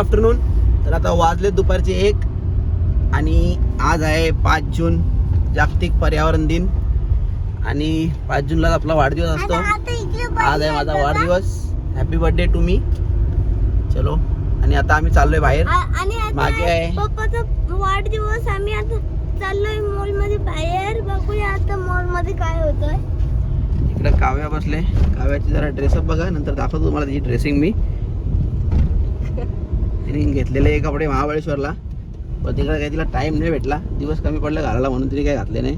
Afternoon तर आता वाजले दुपारचे एक आणि आज आहे पाच जून जागतिक पर्यावरण दिन. आणि पाच जूनला आपला वाढदिवस असतो. आज आहे माझा वाढदिवस. हॅपी बर्थडे टू मी चलो. आणि आता आम्ही चाललोय बाहेर. आणि मागे आहे. वाढदिवस आम्ही आता चाललोय मॉलमध्ये बाहेर. बघूया आता मॉलमध्ये काय होतंय. इकडे काव्या बसले. काव्याची जरा ड्रेसअप बघा. नंतर दाखवतो तुम्हाला त्याची ड्रेसिंग मी. तिने घेतलेले कपडे महाबळेश्वरला. पण तिकडे काही तिला टाईम नाही भेटला. दिवस कमी पडला घालायला म्हणून तिने काही घातले नाही.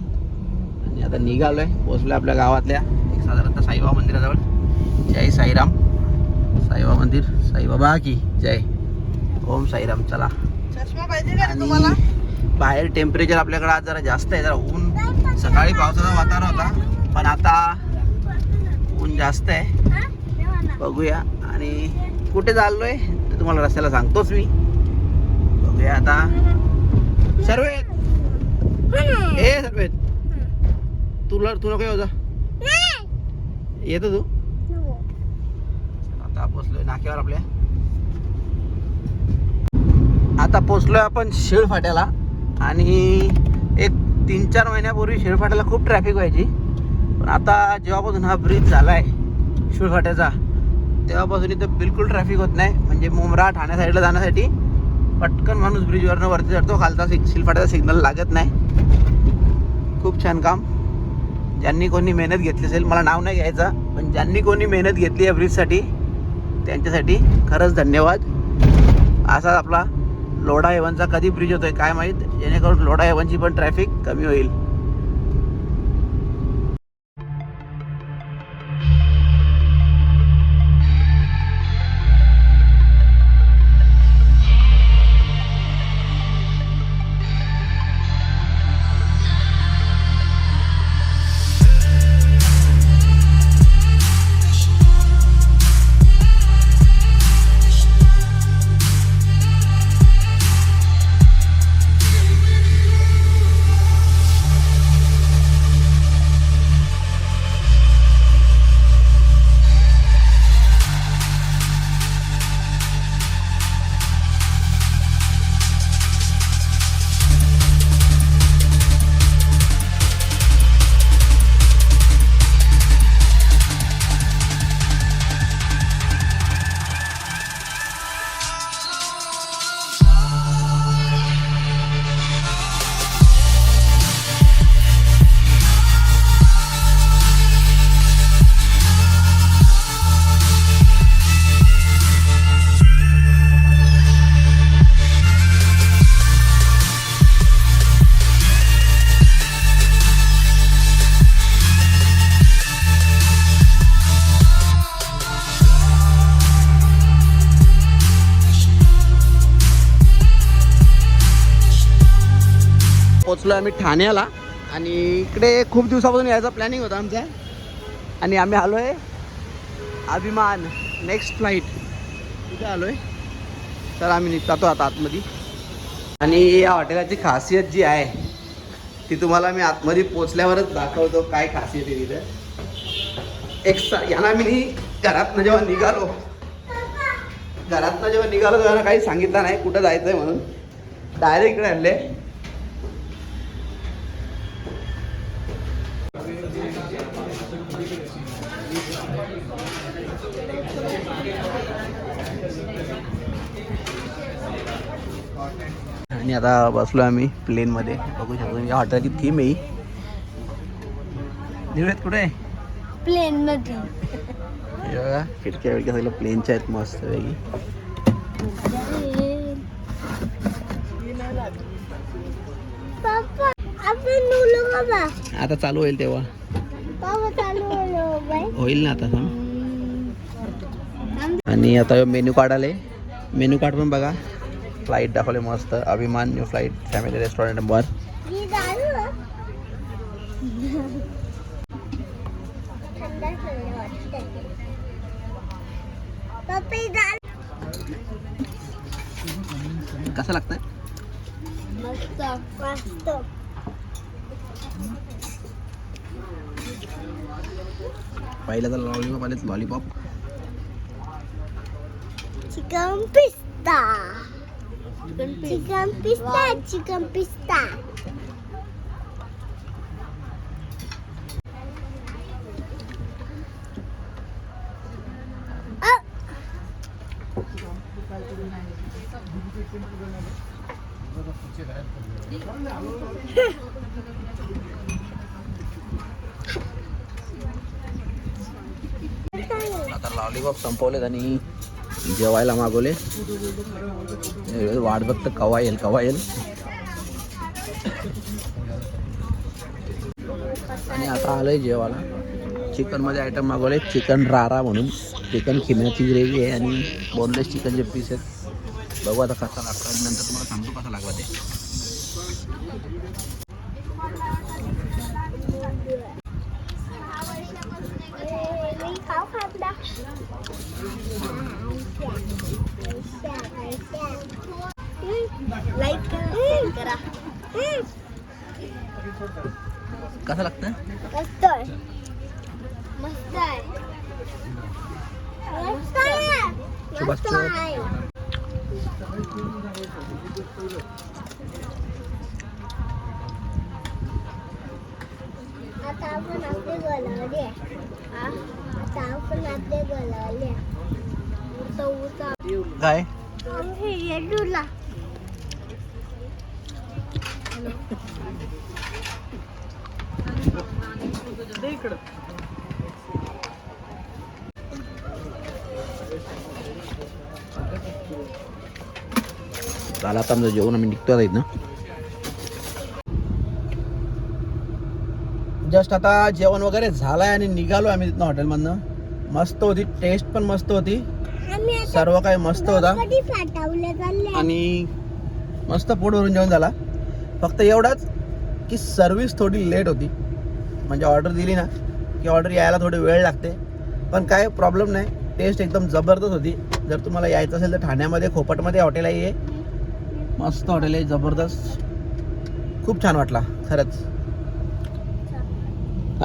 आणि आता निघालोय पोचलोय आपल्या गावातल्या. एक साधारणतः साईबाबा मंदिराजवळ. जय साईराम. साईबाबा मंदिर. साईबाबा की जय. ओम साईराम चला. बाहेर टेम्परेचर आपल्याकडे आज जरा जास्त आहे. जरा ऊन. सकाळी पावसाचं वातावरण होता. पण आता ऊन जास्त आहे. बघूया. आणि कुठे चाललोय? ते तुम्हाला रस्त्याला सांगतोच मी. बघूया आता. सर्वेत ए सर्वेत तुला तू नको येऊ जा. येतो तू. आता पोचलोय नाक्यावर आपल्या. आता पोचलोय आपण शेळ फाट्याला आणि एक तीन चार महिन्यापूर्वी शेळ फाट्याला खूप ट्रॅफिक व्हायची. पण आता जेव्हापासून हा ब्रिज झाला आहे शेळ फाट्याचा तेव्हापासून इथं बिलकुल ट्रॅफिक होत नाही. म्हणजे मुंब्रा ठाणे साईडला जाण्यासाठी पटकन माणूस ब्रिजवरनं वरती चढतो. खालचा सिग शिलफाट्याचा सिग्नल लागत नाही. खूप छान काम. ज्यांनी कोणी मेहनत घेतली असेल मला नाव नाही घ्यायचं पण ज्यांनी कोणी मेहनत घेतली या ब्रिजसाठी त्यांच्यासाठी खरंच धन्यवाद. असाच आपला लोढा हेवनचा कधी ब्रिज होतो आहे काय माहीत? जेणेकरून लोढा हेवनची पण ट्रॅफिक कमी होईल. पोचलो आम्ही ठाण्याला आणि इकडे खूप दिवसापासून यायचा प्लॅनिंग होता आमचा आणि आम्ही आलो आहे अभिमान नेक्स्ट फ्लाईट कुठे आलो आहे तर आम्ही निघतो आता आतमध्ये. आणि या हॉटेलाची खासियत जी आहे ती तुम्हाला मी आतमध्ये पोचल्यावरच दाखवतो काय खासियत आहे तिथं. एक सा यांना मी घरातनं जेव्हा निघालो घरातनं जेव्हा निघालो तेव्हा काही सांगितलं नाही कुठं जायचं आहे म्हणून. डायरेक्ट इकडे आणले. आणि आता बसलो आम्ही प्लेनमध्ये बघू शकतो या हॉटेलची थीम आहे ही. निवडत कुठे आहे? प्लेन मध्ये. हे खिडक्या विडक्या सगळ्या प्लेनच्या आहेत मस्त बाबा आता चालू होईल तेव्हा. बाय होईल ना आता थांब. आणि आता मेन्यू कार्ड आले मेन्यू कार्ड पण बघा. फ्लाईट दाखवले मस्त. Abhiman new flight family restaurant number कसं लागतंय? पहिला तर लॉलीपॉप आलेत लॉलीपॉप चिकन पीस पिस्ता चिकन पिस्ता चिकन पिस्ता आता लॉलीपॉप संपवलेत आणि जेवायला मागवले. वाट बघत कवा येईल कवा येईल. आणि आता आलंय जेवायला. चिकनमध्ये आयटम मागवले चिकन रारा म्हणून. चिकन खिम्याची ग्रेव्ही आहे आणि बोनलेस चिकनचे पीस आहेत. बघू आता कसा लागतो आणि नंतर तुम्हाला सांगतो कसा लागला ते. मस्त आहे मस्त आहे आता आपण आपले गलावले आता आपण आपले गलावले उता उता काय? आम्ही येडूला झालं आता आमचं जेवण आम्ही निघतो आता इथनं जस्ट आता जेवण वगैरे झालंय आणि निघालो आम्ही तिथनं हॉटेलमधनं. मस्त होती टेस्ट पण मस्त होती. सर्व काही मस्त होता. आणि मस्त पोट भरून जेवण झाला. फक्त एवढंच की सर्विस थोडी लेट होती. म्हणजे ऑर्डर दिली ना की ऑर्डर यायला थोडी वेळ लागते. पण काय प्रॉब्लेम नाही. टेस्ट एकदम जबरदस्त होती. जर तुम्हाला यायचं असेल तर ठाण्यामध्ये खोपटमध्ये हॉटेल आहे. मस्त हॉटेल आहे जबरदस्त. खूप छान वाटला खरंच.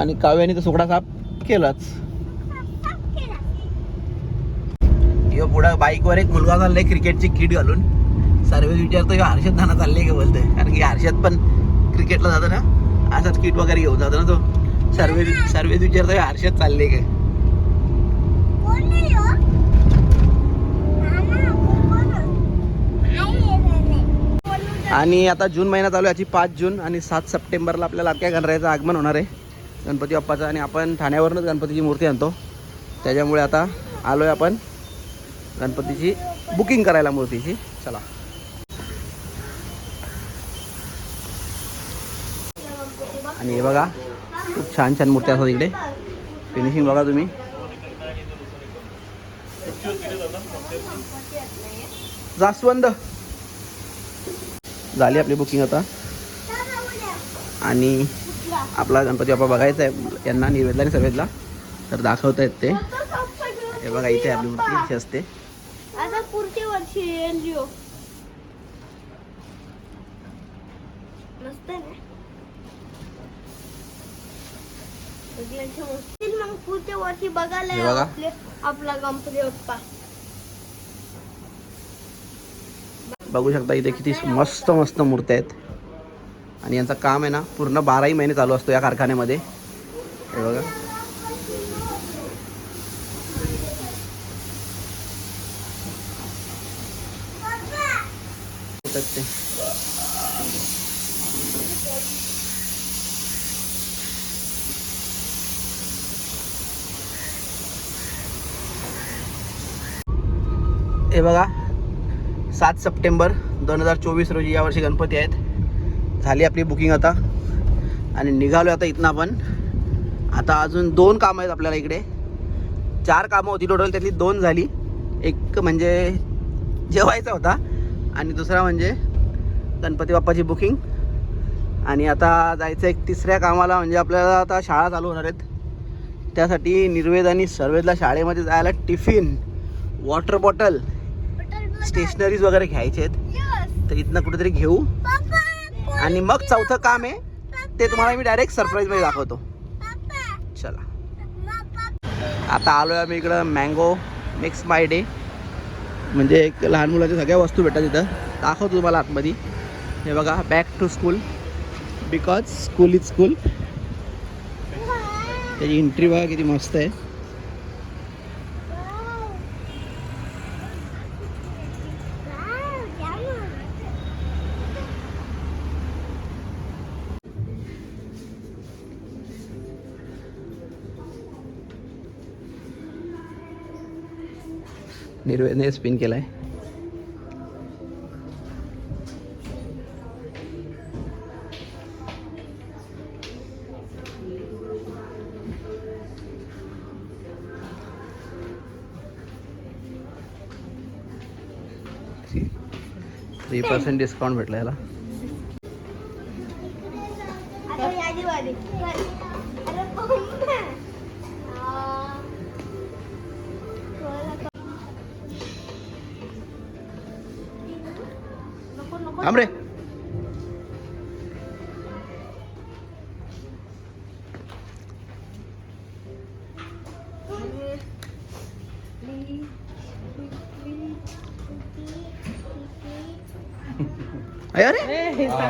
आणि काव्याने तर सुकडा साफ केलाच. यो पुढं बाईकवर एक मुलगा चाललाय क्रिकेटची किट घालून. सर्व विचारतो ह्यो हर्षद नाना चालले का बोलतोय? कारण की हर्षद पण क्रिकेटला जातो ना असाच किट वगैरे घेऊन जातो ना तो. सर्वे सर्वे विचारतो हर्षद चालले का कोण नाही हो? नाना, कोण? आई आहे नाना. आणि आता जून महिना चालू आहे याची पाच जून आणि सात सप्टेंबरला आपल्याला अख्या गणरायाचं आगमन होणार आहे. गणपती बाप्पाचं आणि आपण ठाण्यावरूनच गणपतीची मूर्ती आणतो. त्याच्यामुळे आता आलो आहे आपण गणपतीची बुकिंग करायला मूर्तीची. चला. आणि हे बघा खूप छान छान मूर्ती असतात इकडे. फिनिशिंग बघा तुम्ही. जास्वंद. झाली आपली बुकिंग आता. आणि आपला गणपती बाप्पा बघायचा आहे. यांना निर्वेदला आणि सर्वेदला तर दाखवता येत ते. हे बघा इथे आपली मूर्ती इथे असते. आता पुढच्या वर्षी येईल लिओ मस्त आहे ना सगळ्यांच्या मस्त. मग पुढच्या वर्षी बघायला हे बघा. आपले आपला गणपती बाप्पा बघू शकता इथे किती मस्त मस्त मूर्त्या आहेत. आणि यांचं काम आहे ना पूर्ण बाराही महिने चालू असतो या कारखान्यामध्ये. हे बघा. ते. हे बघा. सात सप्टेंबर दोन हजार चोवीस रोजी यावर्षी गणपती आहेत. झाली आपली बुकिंग आता. आणि निघालो आता इथनं आपण. आता अजून दोन कामं आहेत आपल्याला इकडे. चार कामं होती टोटल त्यातली दोन झाली. एक म्हणजे जेवायचा होता. आणि दुसरा म्हणजे गणपती बाप्पाची बुकिंग. आणि आता जायचं एक तिसऱ्या कामाला म्हणजे आपल्याला आता शाळा चालू होणार आहेत. त्यासाठी निर्वेद आणि सर्वेदला शाळेमध्ये जायला टिफिन वॉटर बॉटल स्टेशनरीज वगैरे घ्यायचे आहेत. तर इथनं कुठेतरी घेऊ. आणि मग चौथं काम आहे ते तुम्हाला मी डायरेक्ट सरप्राईजमध्ये दाखवतो. चला. आता आलो आहे आम्ही इकडं मँगो मिक्स माय डे म्हणजे एक लहान मुलाच्या सगळ्या वस्तू भेटतात तिथं दाखवतो तुम्हाला आतमध्ये. हे बघा back to school because school is school त्याची एंट्री बघा किती मस्त आहे. निर्वेदने स्पिन केलाय. थ्री पर्सेंट डिस्काउंट भेटला याला.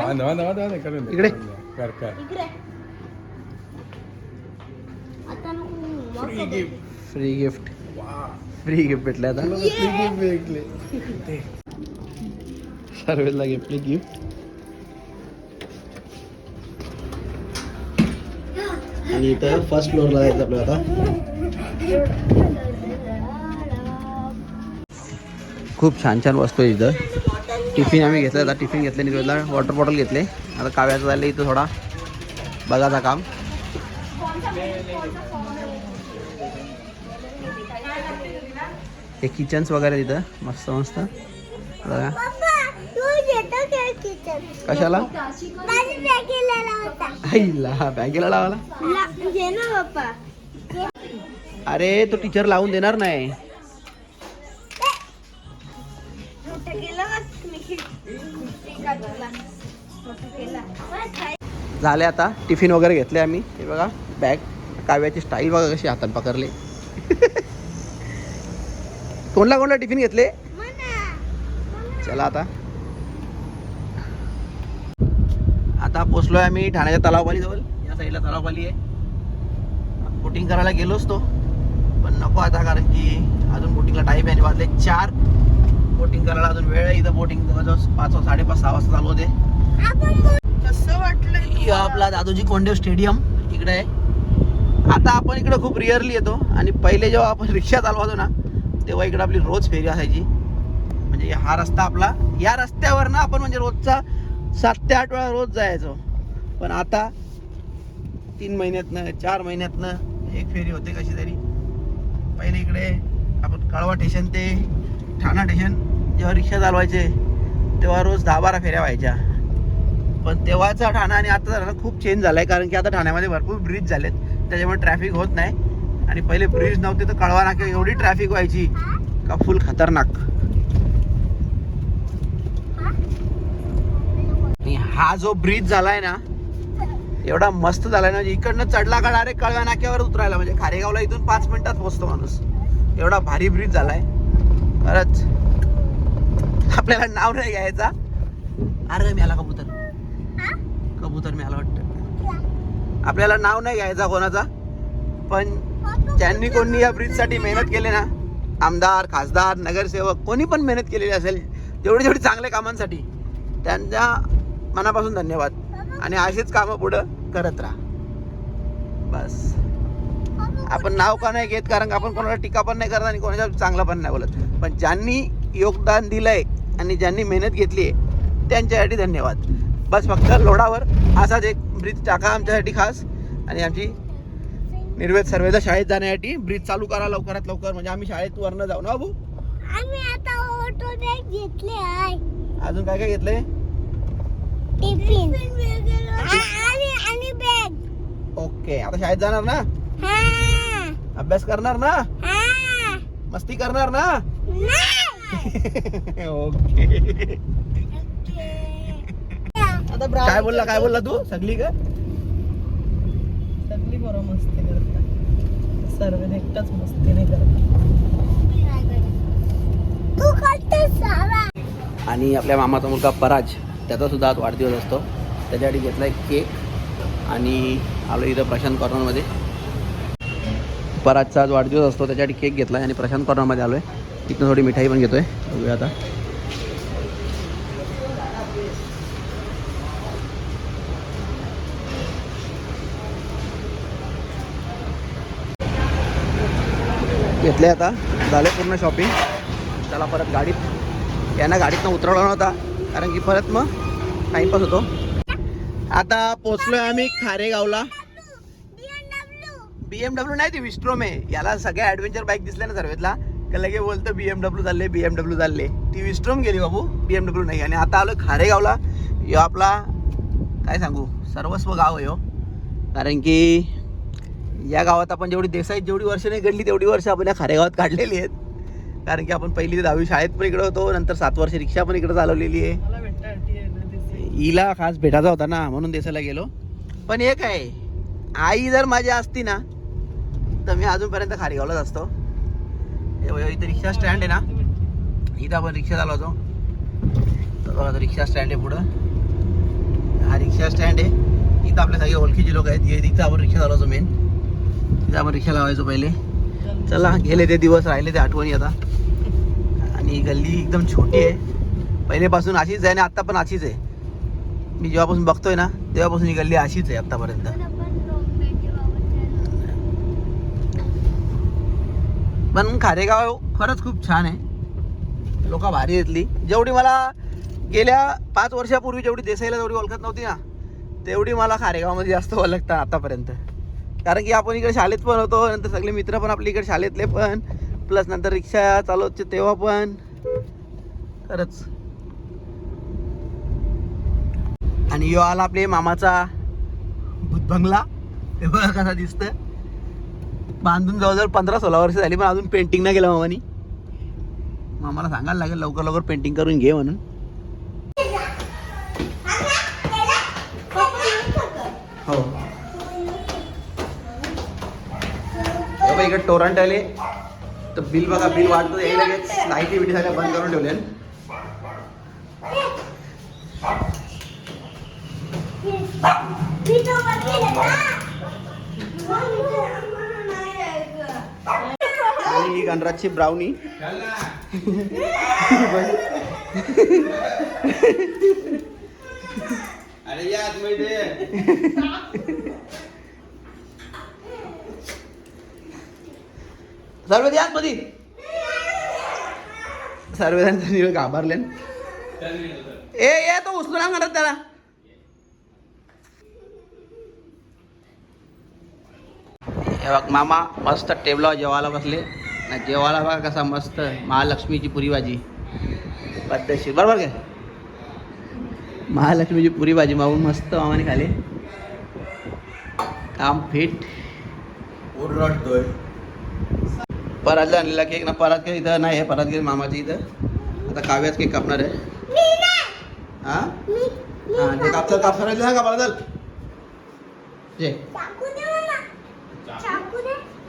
इकडे. इकडे आता नको फ्री गिफ्ट फ्री गिफ्ट भेटले आता. सर्वेला गिफ्ट गिफ्ट आणि इथं फर्स्ट फ्लोअरला जायचं आपल्याला आता. खूप छान छान वस्तू आहे इथं. टिफिन आम्ही घेतलं आता टिफिन घेतले निर्वेदला वॉटर बॉटल घेतले. आता काव्याचं झालं इथं थोडा. बघाचा काम. हे किचन्स वगैरे तिथं मस्त मस्त. बघा. कशाला? बॅगेला लावाला अरे तो टीचर लावून देणार नाही. झाले आता. टिफिन वगैरे घेतले आम्ही. हे बघा बॅग काव्याची स्टाईल बघा कशी हातात पकडले. कोणला कोणला टिफिन घेतले? चला आता. आता पोचलोय आम्ही ठाण्याच्या तलावपाली जवळ. या साईडला तलावपाली आहे. बोटिंग करायला गेलोच तो. पण नको आता कारण की अजून बोटिंगला टाईम आहे आणि वाजले चार. बोटिंग करायला अजून वेळ आहे. इथं बोटिंग जवळजवळ पाच साडेपाच सहा वाजता चालू होते. वाटलं आपला दादोजी कोंडे स्टेडियम इकडे आहे. आता आपण इकडे खूप रिअरली येतो आणि पहिले जेव्हा आपण रिक्षा चालवायचो ना तेव्हा इकडे आपली रोज फेरी असायची. म्हणजे हा रस्ता आपला या रस्त्यावर ना आपण म्हणजे रोजचा सात ते आठ वेळा रोज जायचो. पण आता तीन महिन्यातनं चार महिन्यातनं एक फेरी होते कशी तरी. पहिले इकडे आपण कळवा स्टेशन ते ठाणा स्टेशन जेव्हा रिक्षा चालवायचे तेव्हा रोज दहा बारा फेऱ्या व्हायच्या. पण तेव्हाचा ठाणा आणि आता ठाणा खूप चेंज झालाय. कारण की आता ठाण्यामध्ये भरपूर ब्रिज झालेत. त्याच्यामुळे ट्रॅफिक होत नाही. आणि पहिले ब्रिज नव्हते तर कळवा नाक्या एवढी ट्रॅफिक व्हायची. का फुल खतरनाक? हा जो ब्रिज झालाय ना एवढा मस्त झालाय ना इकडनं चढला का डायरेक्ट कळव्या नाक्यावर उतरायला. म्हणजे खारेगावला इथून पाच मिनिटात पोचतो माणूस. एवढा भारी ब्रिज झालाय. खरंच. आपल्याला नाव नाही घ्यायचा. अरे मी आला कबूतर. कबूतर मी वाटतं. आपल्याला नाव नाही घ्यायचा कोणाचा पण ज्यांनी कोणी या ब्रिजसाठी मेहनत केली ना आमदार खासदार नगरसेवक कोणी पण मेहनत केलेली असेल तेवढी तेवढी चांगल्या कामांसाठी त्यांच्या मनापासून धन्यवाद. आणि अशीच कामं पुढं करत राहा. बस. आपण नाव का नाही घेत कारण आपण कोणाला टीका पण नाही करत आणि कोणाच्या चांगला पण नाही बोलत. पण ज्यांनी योगदान दिलंय आणि ज्यांनी मेहनत घेतली आहे त्यांच्यासाठी धन्यवाद. बस फक्त लोडावर. असाच एक ब्रिज टाका आमच्यासाठी खास. आणि आमची निर्वेद सर्वेला शाळेत जाण्यासाठी ब्रिज चालू करा लवकरात लवकर. म्हणजे आम्ही शाळेत वरनं जाऊ ना बाबू? आम्ही आता ऑटो बॅग घेतले आहे. अजून काय काय घेतलंय? टिफिन आणि आणि बॅग ओके आता शाळेत जाणार ना? हा. अभ्यास करणार ना? हा. मस्ती करणार ना? नाही ओके काय बोलला काय बोलला तू? सगळी का? सगळी बरं मस्ती करतात. सर्व एकटाच मस्ती नाही करत. तू करते सारा आणि आपल्या मामाचा मुलगा पराज त्याचा सुद्धा आज वाढदिवस असतो. त्याच्यासाठी घेतला एक केक आणि आलो इथं प्रशांत कॉर्नरमध्ये. पराजचा आज वाढदिवस असतो त्याच्यासाठी केक घेतला आणि प्रशांत कॉर्नरमध्ये आलो आहे तिथनं थोडी मिठाई पण घेतोय. बघूया आता. घेतले आता. झाले पूर्ण शॉपिंग त्याला परत गाडीत. यांना गाडीतनं उतरवला नव्हता कारण की परत मग टाईमपास होतो. आता पोचलोय आम्ही खारेगावला. बी एम डब्ल्यू नाही ती विस्ट्रोम आहे याला सगळ्या ॲडव्हेंचर बाईक दिसल्या ना सर्वेतला. का लगे बोलतं बी एम डब्ल्यू चालले बी एम डब्ल्यू चालले. ती विस्ट्रोम गेली बाबू बी एम डब्ल्यू नाही. आणि आता आलो खारेगावला. यो आपला काय सांगू सर्वस्व गाव आहे हो. कारण की या गावात आपण जेवढी देसाईत जेवढी वर्ष नाही घडली तेवढी वर्ष आपण या खारेगावात काढलेली आहेत. कारण की आपण पहिली ते दहावी शाळेत पण इकडे होतो नंतर सात वर्ष रिक्षा पण इकडे चालवलेली आहे. हिला खास भेटायचा होता ना म्हणून देसाला गेलो. पण एक आहे आई जर माझी असती ना तर मी अजूनपर्यंत खारेगावलाच असतो. हे इथं रिक्षा स्टँड आहे ना. इथं आपण रिक्षा चालवतो. तर बघा रिक्षा स्टँड आहे पुढं. हा रिक्षा स्टँड आहे. इथं आपले सगळे ओळखीचे लोक आहेत. इथं आपण रिक्षा चालवतो मेन तिथं आपण रिक्षा लावायचो पहिले. चला गेले ते दिवस राहिले ते आठवणी आता. आणि गल्ली एकदम छोटी आहे. पहिलेपासून अशीच आहे आणि आत्ता पण अशीच आहे. मी जेव्हापासून बघतोय ना तेव्हापासून ही गल्ली अशीच आहे आत्तापर्यंत. पण खारेगाव खरंच खूप छान आहे. लोक भारी येतली. जेवढी मला गेल्या पाच वर्षापूर्वी जेवढी देसाईला जेवढी ओळखत नव्हती ना तेवढी मला खारेगावमध्ये जास्त ओळखतात आतापर्यंत कारण की आपण इकडे शाळेत पण होतो नंतर सगळे मित्र पण आपले इकडे शाळेतले पण. प्लस नंतर रिक्षा चालवते तेव्हा पण. खरंच. आणि यो आला आपले मामाचा भूतबंगला ते बघा कसा दिसतं बांधून जवळजवळ पंधरा सोळा वर्ष झाली पण अजून पेंटिंग नाही केलं मामानी. मामाला सांगायला लागेल लवकर लवकर पेंटिंग करून घे म्हणून. बाबा इकडे टोरंट आले तर बिल बघा बिल वाढतं हे लगेच लाईटी बिटी सगळ्या बंद करून ठेवले आणि ही गणराजची ब्राउनी अरे या आतमध्ये सर्व द्या मध्ये सर्वजण त्यांनी घाबरले ए ये तो उचलू ना म्हणत त्याला. हे बघ मामा मस्त टेबलावर जेवायला बसले. ना जेवायला बघा कसा मस्त महालक्ष्मीची पुरी भाजी पद्धतशीर बरोबर काय महालक्ष्मीची पुरी भाजी मागून मस्त मामाने खाले काम फिट. ओरडतोय परातला आणलेला केक ना परात केक इथं नाही आहे परात केक मामाच्या इथं. आता काव्याच केक कापणार आहे. हा? हा ते कापतात कापणार आहे का परात जे.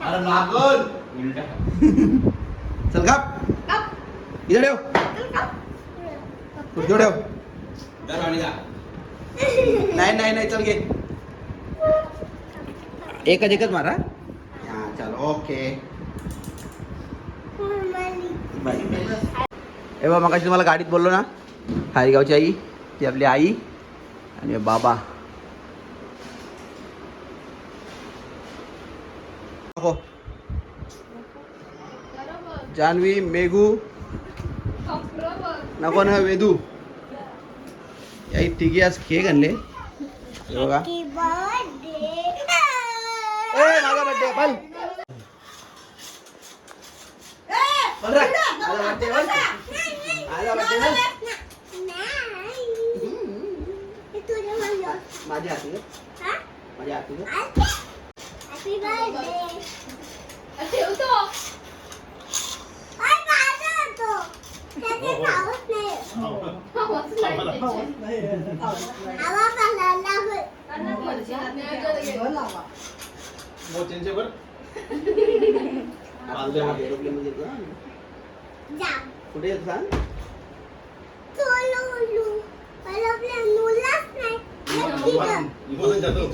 अरे लागल चल काप. इथं ठेव. खुर्चीवर ठेव नाही नाही नाही चल घे. एकच एकच मारा. हा चल ओके. बाय हे बा मग तुम्हाला गाडीत बोललो ना? हायगावची आई ती आपली आई आणि बाबा. नको. जान्हवी मेघू. नको ना वेदू. याई तिघी आज केक आणले हे बघा. ए माझा बर्थडे बल. रे. माझा birthday बल. माझा birthday बल. माझ्या हाती ग. माझ्या हाती ग. Happy birthday. ठेवतो काय माझा होतो. त्याचे नावच नाही. आवा पालाला कुठे सांग?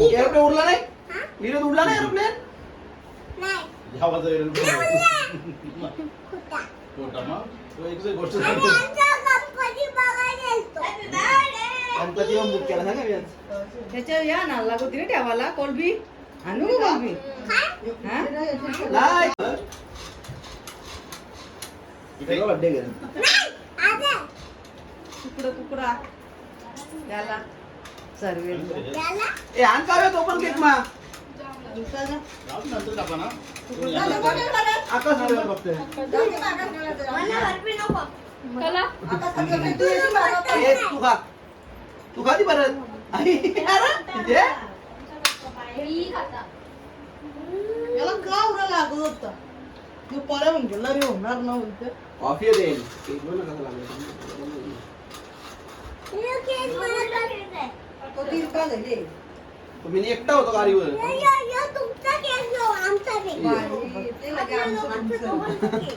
एरोप्लेन उडला नाही. हा? विरोध उडला नाही एरोप्लेन गोष्ट गणपती बुक केला सांगा त्याच्या या ना लागू तिने ठेवाला? कोलबी? आणू कोलबी? हा? आता. तुकडा तुकडा. त्याला सर्वे. ए आण का तो पण केक मा. नंतर कापा ना. आकाश नव्हे बघतोय. मला बर्फी नको. कला ए तू खा. तू खा ती परत. आई, अरे, दे. मी खाता याला का उरा लागत होता? तू पळे म्हणजे लरी होणार ना देईल केक बघ ना कसा लागला हे केक मला करायचा आहे. तो तीन का झाले तुम्ही नी एकटा होतो गाडीवर यो, यो, यो, तुमचा केक जो, आमचा केक. बाई, ते लगे आमचं आमचं.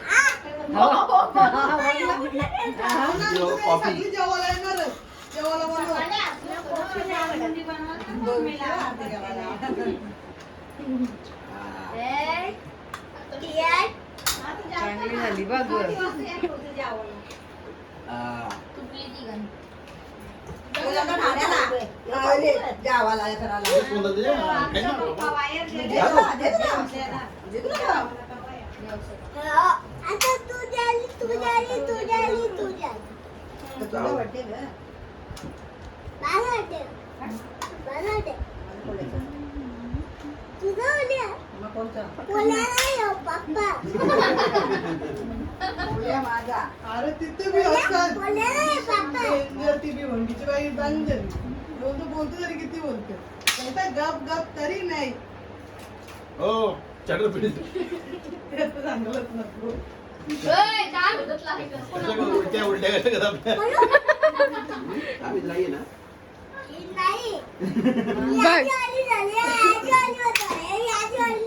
आ, यो, कॉफी सगळी जेवायला येणार बनव. बघ हा. आता तू झाली, तू झाली, तू झाली, तू झाली. मला वाटेल. मला उद्या. बोला नाही पप्पा. अरे तिथे बी असतात. बोला नाही, पप्पा. ती बी वंडीची बाई बोलतो बोलतो तरी किती बोलते. कहता गप गप तरी नाही. हो चटर चांगलंच नको. काय होत? लागलं उलट्या उलट्या आम्ही ना.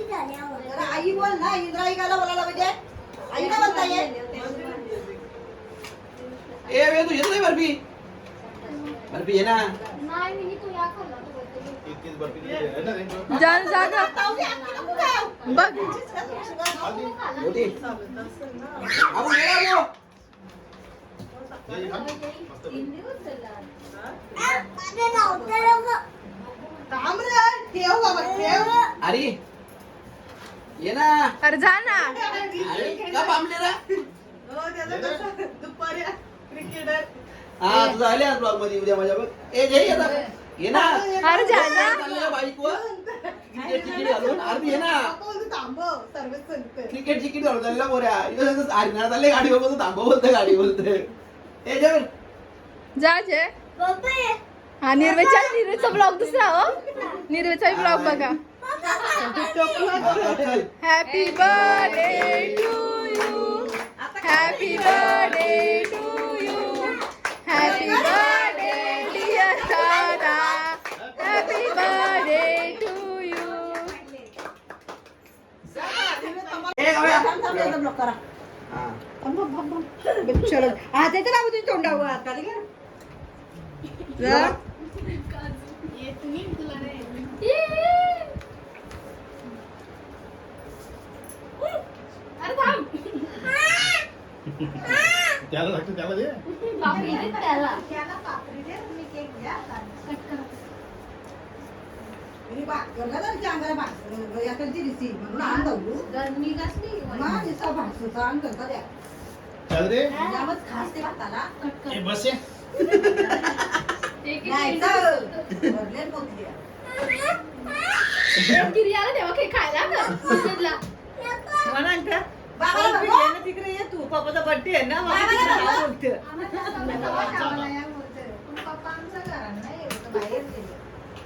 झाली, हो. आई बोल ना इंद्राईकाला बोलायला पाहिजे. आई तू येत नाही बर्फी? बर्फी ये ना? जान जागा बघ. आपण ये ना भाऊ. हे खा. मस्त बर्फी. आ, माझं नव्हतं लोकं. थांब रे ठेव बाबा ठेव अरे ये ना. अरे जा ना. अरे का पामले रा हो, त्याचं कसं दुपारी क्रिकेटर. हा तुझं आले आज ब्लॉगमध्ये उद्या माझ्या बघ ए जय ये ना. ये ना. अरे जा ना. चाललेलं बाईक वर क्रिकेट तिकीट घालून. अरे ये ना. सांगते क्रिकेट तिकीट घालून चाललेला बोऱ्या इथं हरिणाला चालले गाडीवर बसून थांबव बोलतोय गाडी बोलतोय. ए जय जा ये. हा निर्वेचा निर्वेचा ब्लॉग दुसरा हो. निर्वेचा ब्लॉग बघा. चल happy birthday to you happy birthday to you happy birthday dear दादा happy birthday to you block करा. हा. चलो हा त्याच्या बाबू तुम्ही तोंडावर हात खाली घ्या. जा. अरे थांब त्याला लागतं त्याला दे बापरे चल रे. ए, बस ये. तर गिरियाला तेव्हा काही खायला का म्हणा बाबा. तिकडे ये तू. पप्पाचा बर्थडे आहे ना बोलते.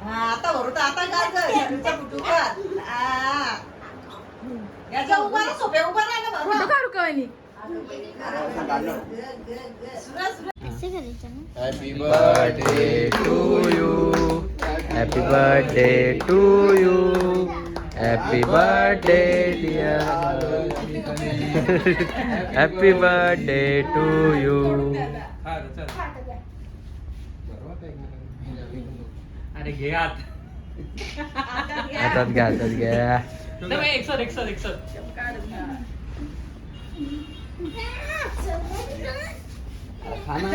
आता आता काय कर कुटुंबात. याच्या उभा ना सोप्या उभा नाही ना फोटो काढू का वहिनी? असं करायचं ना happy birthday to you happy birthday to you happy birthday dear happy birthday to you अरे घे आत हातात घ्या हातात घ्या. एक सर एक सर एक सर.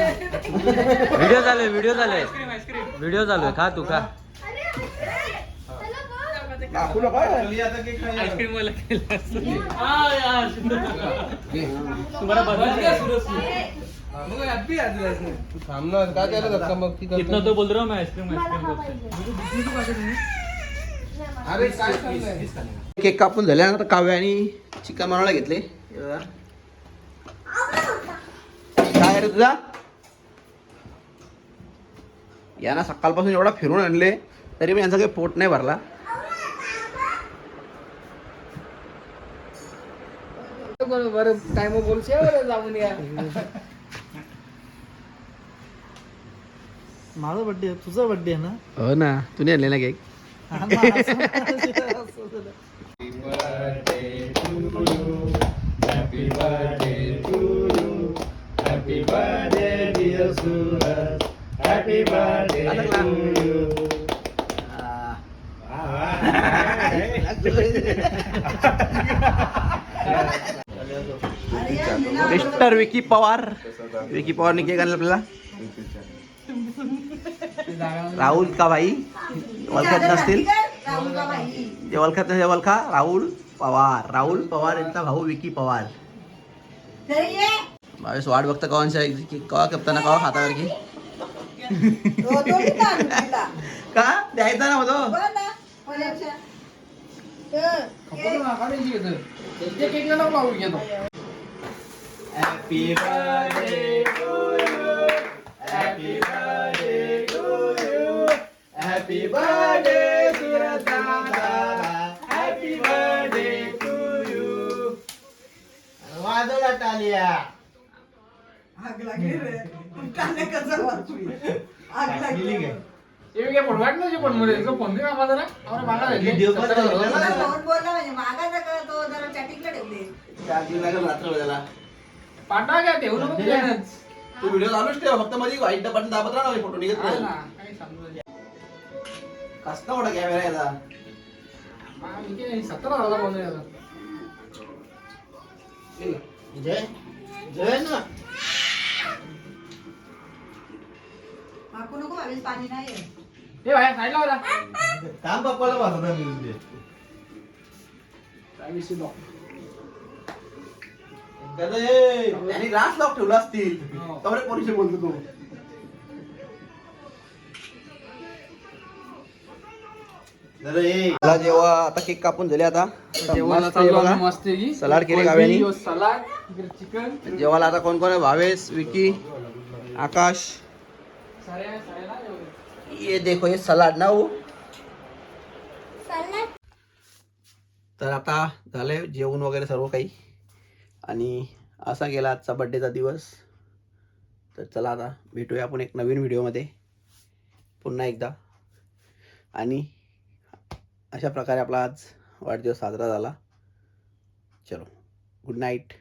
व्हिडिओ चालू आहे व्हिडिओ चालू आहे व्हिडिओ चालू आहे खा तू खा. हा कितना तो बोल रहा हूँ मैं आइसक्रीम आइसक्रीम केक कापून झाल्यानंतर काव्य आणि चिकन बनवायला घेतले. हे रे तुझा यांना सकाळपासून एवढा फिरून आणले तरी मी यांचा काही पोट नाही भरला. माझा बर्थडे तुझा बर्थडे आहे ना? हो ना तुम्ही आणले ना केक डॉक्टर विकी पवार. विकी पवारने केक आणला आपल्याला? राहुल का भाई? ओळखत नसतील? जे ओळखत नसेल ओळखा. राहुल पवार. राहुल पवार यांचा भाऊ विकी पवार. बावीस वाट बघता कवांच्या कवा कप्ताना कवा हातावर की? का? द्यायचा ना मधो. ना, cake. Happy birthday to you happy birthday to you happy birthday दादा हॅपी बर्थडे टू यू वाजवला टालिया आग लागली रे. कांदे कसं वाचू? आग लागली. व्हिडिओ पण मला. फोन बोलला म्हणजे मागायचा का तो जरा चॅटिंगला ठेवले चार्जिंग लागेल रात्र त्याला पाठवा घ्या ठेवू नको प्लॅनच. तू व्हिडिओ चालूच ठेव फक्त मध्ये व्हाईट बटन दाबत राहा फोटो निघत हा राहील ना, काही घ्या. कसला मोठा कॅमेरा याचा मा- मी काय सतरा हजार बनवले आता. जय जय ना माकू नको पाणी नाही आहे. ए साईडला होता काम पप्पाला बसवता मी त्यांनी रास लॉक ठेवला असतील. कमरे पोरीशी बोलतो तू. मला जेव्हा आता केक कापून झाले आता. हे. सलाड केले गाव्यानी. Salad chicken. जेवायला आता कोण कोण आहे? भावेश विकी आकाश. ये देखो ये सलाड ना हो सलाड. तर आता झालंय जेवण वगैरे सर्व काही. आणि असा गेला आजचा बड्डेचा दिवस. तर चला आता भेटूया आपण एक नवीन व्हिडिओमध्ये पुन्हा एकदा. आणि अशा प्रकारे आपला आज वाढदिवस साजरा झाला. चलो गुड नाईट